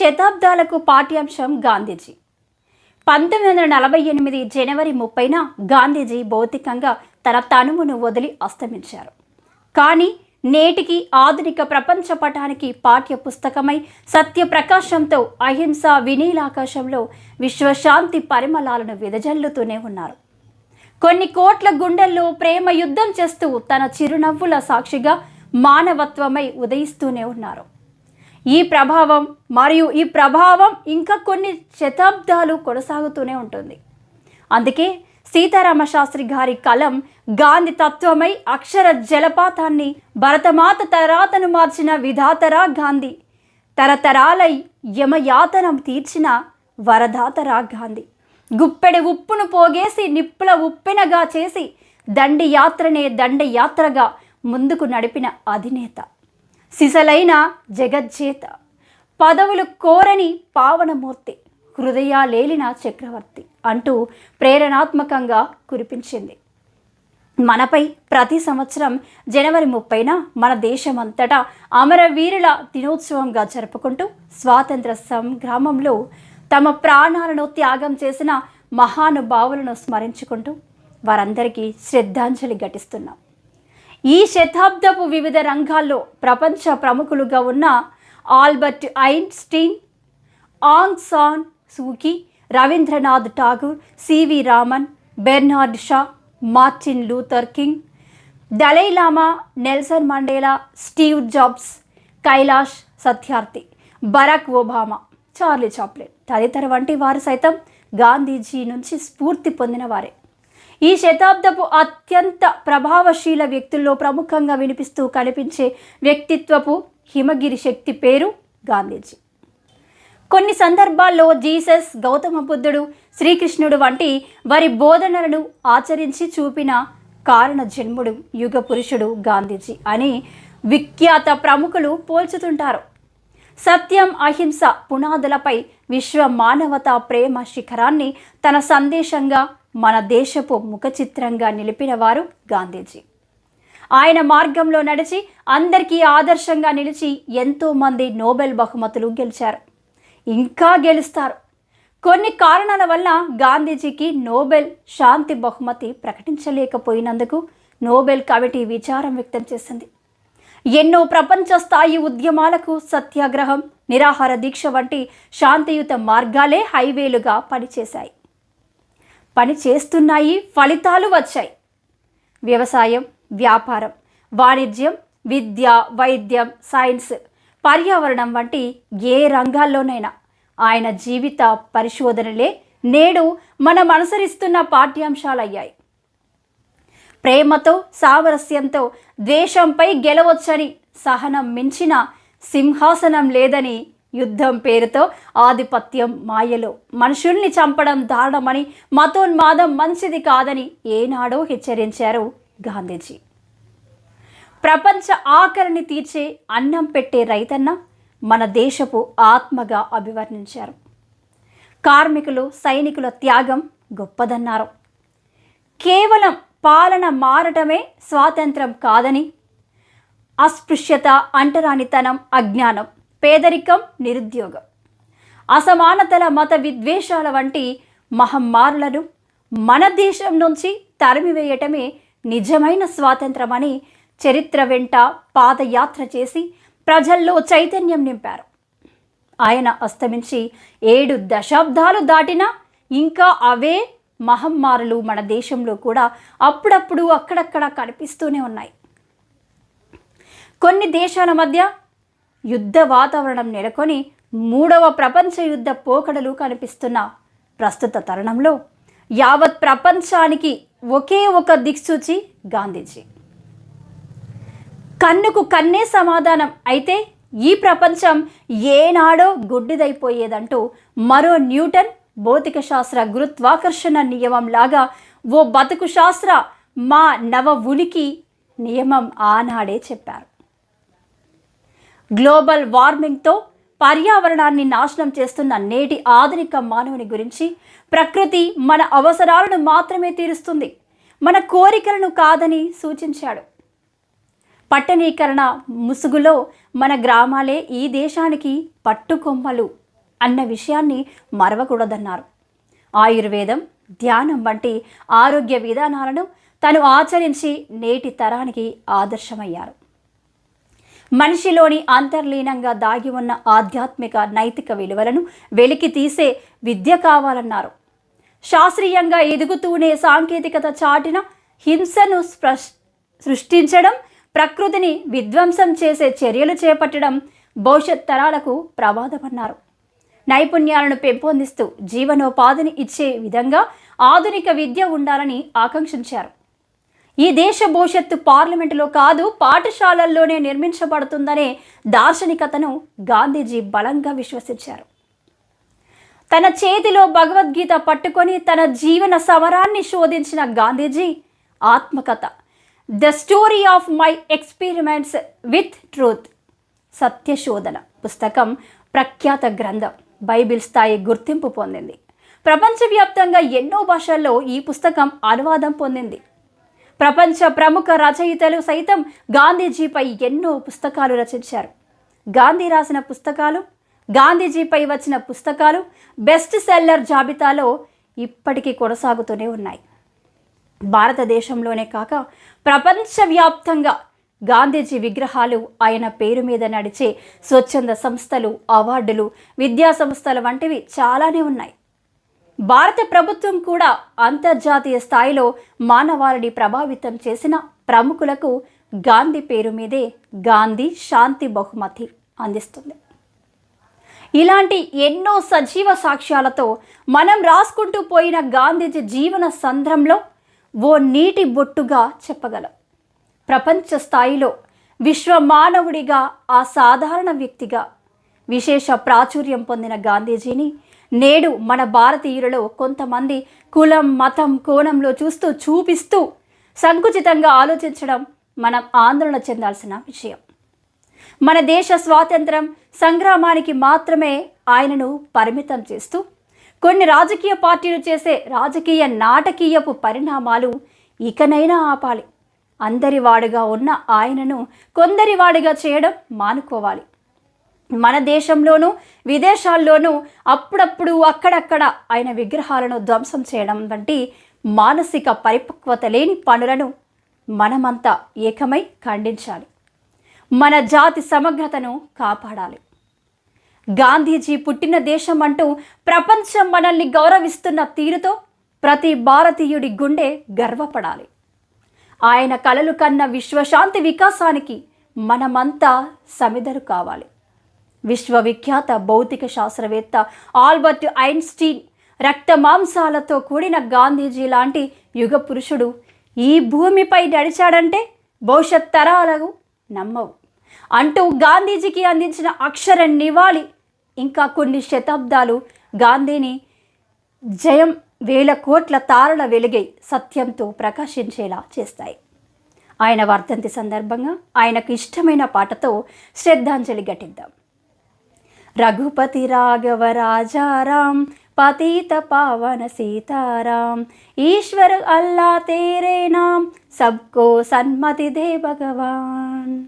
శతాబ్దాలకు పాఠ్యాంశం గాంధీజీ. పంతొమ్మిది వందల నలభై ఎనిమిది జనవరి ముప్పైన గాంధీజీ భౌతికంగా తన తనువును వదిలి అస్తమించారు. కానీ నేటికి ఆధునిక ప్రపంచ పటానికి పాఠ్య పుస్తకమై సత్యప్రకాశంతో అహింస వినీలాకాశంలో విశ్వశాంతి పరిమళాలను విదజల్లుతూనే ఉన్నారు. కొన్ని కోట్ల గుండెల్లో ప్రేమ యుద్ధం చేస్తూ తన చిరునవ్వుల సాక్షిగా మానవత్వమై ఉదయిస్తూనే ఉన్నారు. ఈ ప్రభావం మరియు ఈ ప్రభావం ఇంకా కొన్ని శతాబ్దాలు కొనసాగుతూనే ఉంటుంది. అందుకే సీతారామ శాస్త్రి గారి కలం గాంధీ తత్వమై అక్షర జలపాతాన్ని భరతమాత తరాతను మార్చిన విధాతరా గాంధీ తరతరాలై యమయాతనం తీర్చిన వరదాతరా గాంధీ. గుప్పెడి ఉప్పును పోగేసి నిప్పుల ఉప్పెనగా చేసి దండి యాత్రనే దండయాత్రగా ముందుకు నడిపిన అధినేత. సిసలైన జగజ్జేత. పదవులు కోరని పావనమూర్తి హృదయాలేలిన చక్రవర్తి అంటూ ప్రేరణాత్మకంగా కురిపించింది. మనపై ప్రతి సంవత్సరం జనవరి ముప్పైన మన దేశమంతటా అమరవీరుల దినోత్సవంగా జరుపుకుంటూ స్వాతంత్ర సంగ్రామంలో తమ ప్రాణాలను త్యాగం చేసిన మహానుభావులను స్మరించుకుంటూ వారందరికీ శ్రద్ధాంజలి ఘటిస్తున్నాం. ఈ శతాబ్దపు వివిధ రంగాల్లో ప్రపంచ ప్రముఖులుగా ఉన్న Albert Einstein Aung San Suu Kyi Rabindranath Tagore C V Raman Bernard Shaw Martin Luther King Dalai Lama Nelson Mandela Steve Jobs Kailash Satyarthi Barack Obama Charlie Chaplin తదితర వంటి వారు సైతం గాంధీజీ నుంచి స్ఫూర్తి పొందిన వారే. ఈ శతాబ్దపు అత్యంత ప్రభావశీల వ్యక్తుల్లో ప్రముఖంగా వినిపిస్తూ కనిపించే వ్యక్తిత్వపు హిమగిరి శక్తి పేరు గాంధీజీ. కొన్ని సందర్భాల్లో జీసస్ గౌతమ బుద్ధుడు శ్రీకృష్ణుడు వంటి వారి బోధనలను ఆచరించి చూపిన కారణ జన్ముడు యుగ పురుషుడు గాంధీజీ అని విఖ్యాత ప్రముఖులు పోల్చుతుంటారు. సత్యం అహింస పునాదులపై విశ్వ మానవతా ప్రేమ శిఖరాన్ని తన సందేశంగా మన దేశపు ముఖచిత్రంగా నిలిపినవారు నిలిపిన వారు గాంధీజీ. ఆయన మార్గంలో నడిచి అందరికీ ఆదర్శంగా నిలిచి ఎంతోమంది నోబెల్ బహుమతులు గెలిచారు. ఇంకా గెలుస్తారు. కొన్ని కారణాల వల్ల గాంధీజీకి నోబెల్ శాంతి బహుమతి ప్రకటించలేకపోయినందుకు నోబెల్ కమిటీ విచారం వ్యక్తం చేసింది. ఎన్నో ప్రపంచ స్థాయి ఉద్యమాలకు సత్యాగ్రహం నిరాహార దీక్ష వంటి శాంతియుత మార్గాలే హైవేలుగా పనిచేశాయి. పని చేస్తున్నాయి ఫలితాలు వచ్చాయి. వ్యవసాయం వ్యాపారం వాణిజ్యం విద్య వైద్యం సైన్స్ పర్యావరణం వంటి ఏ రంగాల్లోనైనా ఆయన జీవిత పరిశోధనలే నేడు మనం అనుసరిస్తున్న పాఠ్యాంశాలయ్యాయి. ప్రేమతో సామరస్యంతో ద్వేషంపై గెలవచ్చని సహనం మించిన సింహాసనం లేదని యుద్ధం పేరుతో ఆధిపత్యం మాయలో. మనుషుల్ని చంపడం దారుణమని మతోన్మాదం మంచిది కాదని ఏనాడో హెచ్చరించారు గాంధీజీ. ప్రపంచ ఆకలిని తీర్చే అన్నం పెట్టే రైతన్న మన దేశపు ఆత్మగా అభివర్ణించారు. కార్మికులు సైనికుల త్యాగం గొప్పదన్నారు. కేవలం పాలన మారటమే స్వాతంత్రం కాదని. అస్పృశ్యత అంటరానితనం అజ్ఞానం పేదరికం నిరుద్యోగం. అసమానతల మత విద్వేషాల వంటి మహమ్మారులను మన దేశం నుంచి తరిమివేయటమే నిజమైన స్వాతంత్రమని చరిత్ర వెంట పాదయాత్ర చేసి ప్రజల్లో చైతన్యం నింపారు. ఆయన అస్తమించి ఏడు దశాబ్దాలు దాటినా ఇంకా అవే మహమ్మారులు మన దేశంలో కూడా అప్పుడప్పుడు అక్కడక్కడ కనిపిస్తూనే ఉన్నాయి. కొన్ని దేశాల మధ్య యుద్ధ వాతావరణం నెలకొని మూడవ ప్రపంచ యుద్ధ పోకడలు కనిపిస్తున్న ప్రస్తుత తరుణంలో యావత్ ప్రపంచానికి ఒకే ఒక దిక్సూచి గాంధీజీ. కన్నుకు కన్నే సమాధానం అయితే ఈ ప్రపంచం ఏనాడో గుడ్డిదైపోయేదంటూ మరో న్యూటన్ భౌతిక శాస్త్ర గురుత్వాకర్షణ నియమం లాగా ఓ బతుకు శాస్త్ర మా నవ ఉనికి నియమం ఆనాడే చెప్పారు. గ్లోబల్ వార్మింగ్తో పర్యావరణాన్ని నాశనం చేస్తున్న నేటి ఆధునిక మానవుని గురించి ప్రకృతి మన అవసరాలను మాత్రమే తీరుస్తుంది. మన కోరికలను కాదని సూచించాడు. పట్టణీకరణ ముసుగులో మన గ్రామాలే ఈ దేశానికి పట్టుకొమ్మలు. అన్న విషయాన్ని మరవకూడదన్నారు. ఆయుర్వేదం ధ్యానం వంటి ఆరోగ్య విధానాలను తను ఆచరించి నేటి తరానికి ఆదర్శమయ్యారు. మనిషిలోని అంతర్లీనంగా దాగి ఉన్న ఆధ్యాత్మిక నైతిక విలువలను వెలికి తీసే విద్య కావాలన్నారు. శాస్త్రీయంగా ఎదుగుతూనే సాంకేతికత చాటిన హింసను సృష్టించడం ప్రకృతిని విధ్వంసం చేసే చర్యలు చేపట్టడం భవిష్యత్ తరాలకు ప్రమాదమన్నారు. నైపుణ్యాలను పెంపొందిస్తూ జీవనోపాధిని ఇచ్చే విధంగా ఆధునిక విద్య ఉండాలని ఆకాంక్షించారు. ఈ దేశ భవిష్యత్తు పార్లమెంటులో కాదు పాఠశాలల్లోనే నిర్మించబడుతుందనే దార్శనికతను గాంధీజీ బలంగా విశ్వసించారు. తన చేతిలో భగవద్గీత పట్టుకొని తన జీవన సమరాన్ని శోధించిన గాంధీజీ ఆత్మకథ the story of my experiments with truth సత్యశోధన పుస్తకం ప్రఖ్యాత గ్రంథం. బైబిల్ స్థాయి గుర్తింపు పొందింది. ప్రపంచవ్యాప్తంగా ఎన్నో భాషల్లో ఈ పుస్తకం అనువాదం పొందింది. ప్రపంచ ప్రముఖ రచయితలు సైతం గాంధీజీపై ఎన్నో పుస్తకాలు రచించారు. గాంధీ రాసిన పుస్తకాలు గాంధీజీపై వచ్చిన పుస్తకాలు బెస్ట్ సెల్లర్ జాబితాలో ఇప్పటికీ కొనసాగుతూనే ఉన్నాయి. భారతదేశంలోనే కాక ప్రపంచవ్యాప్తంగా గాంధీజీ విగ్రహాలు ఆయన పేరు మీద నడిచే స్వచ్ఛంద సంస్థలు అవార్డులు విద్యా సంస్థలు వంటివి చాలానే ఉన్నాయి. భారత ప్రభుత్వం కూడా అంతర్జాతీయ స్థాయిలో మానవాళిని ప్రభావితం చేసిన ప్రముఖులకు గాంధీ పేరు మీదే గాంధీ శాంతి బహుమతి అందిస్తుంది. ఇలాంటి ఎన్నో సజీవ సాక్ష్యాలతో మనం రాసుకుంటూ పోయిన గాంధీజీ జీవన సంద్రంలో ఓ నీటి బొట్టుగా చెప్పగలం. ప్రపంచ స్థాయిలో విశ్వ మానవుడిగా ఆ సాధారణ వ్యక్తిగా విశేష ప్రాచుర్యం పొందిన గాంధీజీని నేడు మన భారతీయులలో కొంతమంది కులం మతం కోణంలో చూస్తూ చూపిస్తూ సంకుచితంగా ఆలోచించడం మనం ఆందోళన చెందాల్సిన విషయం. మన దేశ స్వాతంత్రం సంగ్రామానికి మాత్రమే ఆయనను పరిమితం చేస్తూ కొన్ని రాజకీయ పార్టీలు చేసే రాజకీయ నాటకీయపు పరిణామాలు ఇకనైనా ఆపాలి. అందరివాడుగా ఉన్న ఆయనను కొందరివాడిగా చేయడం మానుకోవాలి. మన దేశంలోనూ విదేశాల్లోనూ అప్పుడప్పుడు అక్కడక్కడ ఆయన విగ్రహాలను ధ్వంసం చేయడం వంటి మానసిక పరిపక్వత లేని పనులను మనమంతా ఏకమై ఖండించాలి. మన జాతి సమగ్రతను కాపాడాలి. గాంధీజీ పుట్టిన దేశం అంటూ ప్రపంచం మనల్ని గౌరవిస్తున్న తీరుతో ప్రతి భారతీయుడి గుండె గర్వపడాలి. ఆయన కలలు కన్న విశ్వశాంతి వికాసానికి మనమంతా సమిదరు కావాలి. విశ్వవిఖ్యాత భౌతిక శాస్త్రవేత్త ఆల్బర్ట్ ఐన్స్టీన్ రక్త మాంసాలతో కూడిన గాంధీజీ లాంటి యుగ పురుషుడు ఈ భూమిపై నడిచాడంటే భవిష్యత్ తరాలకు నమ్మవు. అంటూ గాంధీజీకి అందించిన అక్షర నివాళి ఇంకా కొన్ని శతాబ్దాలు గాంధీని జయం వేల కోట్ల తారల వెలుగై సత్యంతో ప్రకాశించేలా చేస్తాయి. ఆయన వర్ధంతి సందర్భంగా ఆయనకు ఇష్టమైన పాటతో శ్రద్ధాంజలి ఘటిద్దాం. రఘుపతి రాఘవ రాజారాం పతీత పావన సీతారాం ఈశ్వర అల్లా తేరేనాం సబ్కో సన్మతి దే భగవాన్.